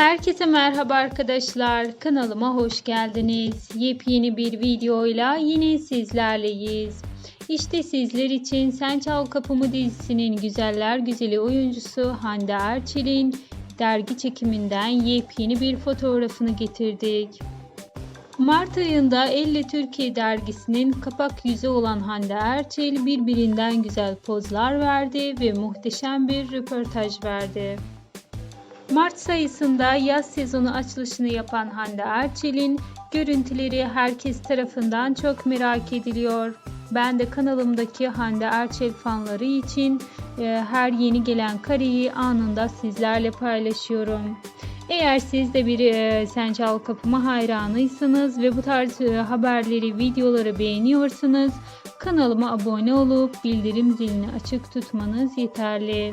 Herkese merhaba arkadaşlar. Kanalıma hoş geldiniz. Yepyeni bir videoyla yine sizlerleyiz. İşte sizler için Sen Çal Kapımı dizisinin güzeller güzeli oyuncusu Hande Erçel'in dergi çekiminden yepyeni bir fotoğrafını getirdik. Mart ayında Elle Türkiye dergisinin kapak yüzü olan Hande Erçel birbirinden güzel pozlar verdi ve muhteşem bir röportaj verdi. Mart sayısında yaz sezonu açılışını yapan Hande Erçel'in görüntüleri herkes tarafından çok merak ediliyor. Ben de kanalımdaki Hande Erçel fanları için e, her yeni gelen kareyi anında sizlerle paylaşıyorum. Eğer siz de bir e, Sen Çal Kapımı hayranıysanız ve bu tarz e, haberleri, videoları beğeniyorsanız kanalıma abone olup bildirim zilini açık tutmanız yeterli.